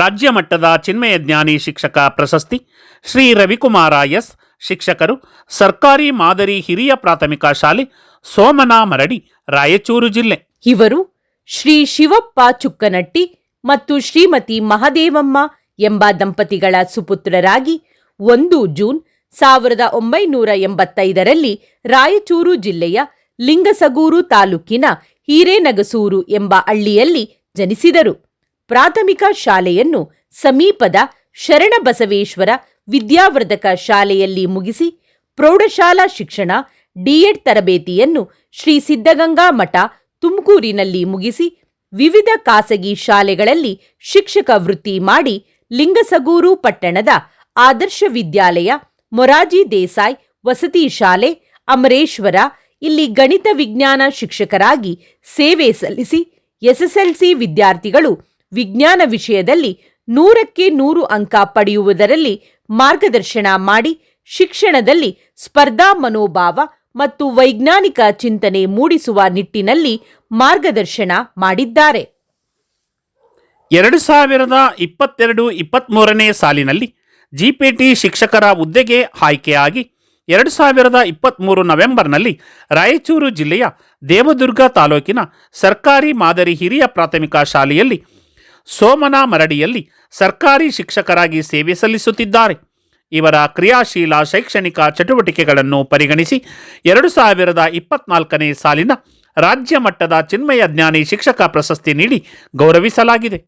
ರಾಜ್ಯ ಮಟ್ಟದ ಚಿನ್ಮಯ ಜ್ಞಾನಿ ಶಿಕ್ಷಕ ಪ್ರಶಸ್ತಿ, ಶ್ರೀ ರವಿಕುಮಾರ ಎಸ್, ಶಿಕ್ಷಕರು, ಸರ್ಕಾರಿ ಮಾದರಿ ಹಿರಿಯ ಪ್ರಾಥಮಿಕ ಶಾಲೆ, ಸೋಮನ ಮರಡಿ, ರಾಯಚೂರು ಜಿಲ್ಲೆ. ಇವರು ಶ್ರೀ ಶಿವಪ್ಪ ಚುಕ್ಕನಟ್ಟಿ ಮತ್ತು ಶ್ರೀಮತಿ ಮಹದೇವಮ್ಮ ಎಂಬ ದಂಪತಿಗಳ ಸುಪುತ್ರರಾಗಿ ಒಂದು ಜೂನ್ ಸಾವಿರದ ಒಂಬೈನೂರ ಎಂಬತ್ತೈದರಲ್ಲಿ ರಾಯಚೂರು ಜಿಲ್ಲೆಯ ಲಿಂಗಸಗೂರು ತಾಲೂಕಿನ ಹಿರೇನಗಸೂರು ಎಂಬ ಹಳ್ಳಿಯಲ್ಲಿ ಜನಿಸಿದರು. ಪ್ರಾಥಮಿಕ ಶಾಲೆಯನ್ನು ಸಮೀಪದ ಶರಣಬಸವೇಶ್ವರ ವಿದ್ಯಾವರ್ಧಕ ಶಾಲೆಯಲ್ಲಿ ಮುಗಿಸಿ ಪ್ರೌಢಶಾಲಾ ಶಿಕ್ಷಣ, ಡಿಎಡ್ ತರಬೇತಿಯನ್ನು ಶ್ರೀ ಸಿದ್ಧಗಂಗಾ ಮಠ ತುಮಕೂರಿನಲ್ಲಿ ಮುಗಿಸಿ ವಿವಿಧ ಖಾಸಗಿ ಶಾಲೆಗಳಲ್ಲಿ ಶಿಕ್ಷಕ ವೃತ್ತಿ ಮಾಡಿ ಲಿಂಗಸಗೂರು ಪಟ್ಟಣದ ಆದರ್ಶ ವಿದ್ಯಾಲಯ ಮೊರಾಜಿ ದೇಸಾಯಿ ವಸತಿ ಶಾಲೆ, ಅಮರೇಶ್ವರ ಇಲ್ಲಿ ಗಣಿತ ವಿಜ್ಞಾನ ಶಿಕ್ಷಕರಾಗಿ ಸೇವೆ ಸಲ್ಲಿಸಿ ಎಸ್ಎಸ್ಎಲ್ಸಿ ವಿದ್ಯಾರ್ಥಿಗಳು ವಿಜ್ಞಾನ ವಿಷಯದಲ್ಲಿ ನೂರಕ್ಕೆ ನೂರು ಅಂಕ ಪಡೆಯುವುದರಲ್ಲಿ ಮಾರ್ಗದರ್ಶನ ಮಾಡಿ ಶಿಕ್ಷಣದಲ್ಲಿ ಸ್ಪರ್ಧಾ ಮನೋಭಾವ ಮತ್ತು ವೈಜ್ಞಾನಿಕ ಚಿಂತನೆ ಮೂಡಿಸುವ ನಿಟ್ಟಿನಲ್ಲಿ ಮಾರ್ಗದರ್ಶನ ಮಾಡಿದ್ದಾರೆ. ಎರಡು ಸಾವಿರದ ಇಪ್ಪತ್ತೆರಡು ಇಪ್ಪತ್ತ್ಮೂರನೇ ಸಾಲಿನಲ್ಲಿ ಜಿಪಿಟಿ ಶಿಕ್ಷಕರ ಹುದ್ದೆಗೆ ಆಯ್ಕೆಯಾಗಿ ಎರಡು ಸಾವಿರದ ಇಪ್ಪತ್ತ್ಮೂರು ನವೆಂಬರ್ನಲ್ಲಿ ರಾಯಚೂರು ಜಿಲ್ಲೆಯ ದೇವದುರ್ಗ ತಾಲೂಕಿನ ಸರ್ಕಾರಿ ಮಾದರಿ ಹಿರಿಯ ಪ್ರಾಥಮಿಕ ಶಾಲೆಯಲ್ಲಿ ಸೋಮನ ಮರಡಿಯಲ್ಲಿ ಸರ್ಕಾರಿ ಶಿಕ್ಷಕರಾಗಿ ಸೇವೆ ಸಲ್ಲಿಸುತ್ತಿದ್ದಾರೆ. ಇವರ ಕ್ರಿಯಾಶೀಲ ಶೈಕ್ಷಣಿಕ ಚಟುವಟಿಕೆಗಳನ್ನು ಪರಿಗಣಿಸಿ ಎರಡು ಸಾವಿರದ ಇಪ್ಪತ್ನಾಲ್ಕನೇ ಸಾಲಿನ ರಾಜ್ಯ ಮಟ್ಟದ ಚಿನ್ಮಯ ಜ್ಞಾನಿ ಶಿಕ್ಷಕ ಪ್ರಶಸ್ತಿ ನೀಡಿ ಗೌರವಿಸಲಾಗಿದೆ.